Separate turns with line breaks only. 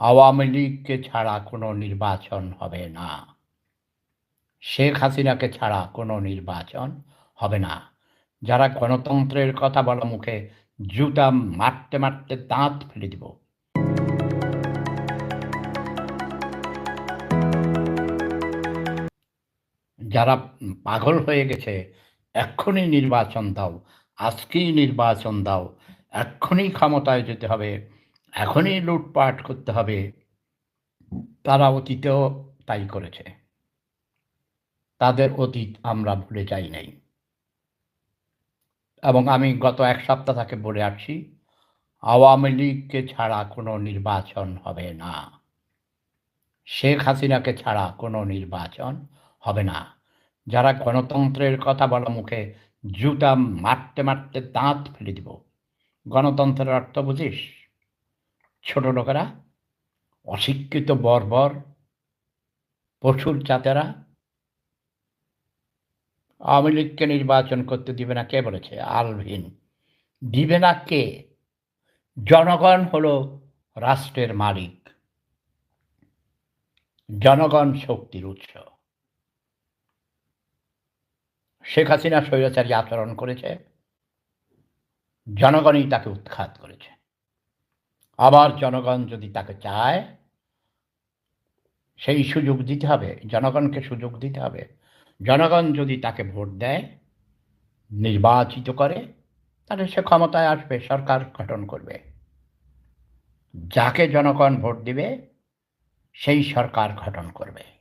আওয়ামী লীগকে ছাড়া কোনো নির্বাচন হবে না। শেখ হাসিনাকে ছাড়া কোনো নির্বাচন হবে না। যারা গণতন্ত্রের কথা বলা মুখে জুতা মারতে মারতে দাঁত ফেলে দিব। যারা পাগল হয়ে গেছে, এক্ষুনি নির্বাচন দাও, আজকেই নির্বাচন দাও, এক্ষুনি ক্ষমতায় যেতে হবে। এখনই লুটপাট করতে হবে। তারা অতীতেও তাই করেছে। তাদের অতীত আমরা ভুলে যাই নাই। এবং আমি গত এক সপ্তাহ থেকে বলে আসছি, আওয়ামী লীগকে ছাড়া কোনো নির্বাচন হবে না। শেখ হাসিনাকে ছাড়া কোনো নির্বাচন হবে না। যারা গণতন্ত্রের কথা বলা মুখে জুতা মারতে মারতে দাঁত ফেলে দিব। গণতন্ত্রের অর্থ বুঝিস? ছোট লোকেরা, অশিক্ষিত বর্বর পশুর জাতেরা আওয়ামী লীগকে নির্বাচন করতে দিবে না কে বলেছে? আলভিন দিবে না কে? জনগণ হল রাষ্ট্রের মালিক। জনগণ শক্তির উৎস। শেখ হাসিনা স্বৈরাচারী আচরণ করেছে। জনগণই তাকে উৎখাত করেছে। আবার জনগণ যদি তাকে চায়, সেই সুযোগ দিতে হবে, জনগণকে সুযোগ দিতে হবে। জনগণ যদি তাকে ভোট দেয়, নির্বাচিত করে, তাহলে সে ক্ষমতায় আসবে, সরকার গঠন করবে। যাকে জনগণ ভোট দিবে, সেই সরকার গঠন করবে।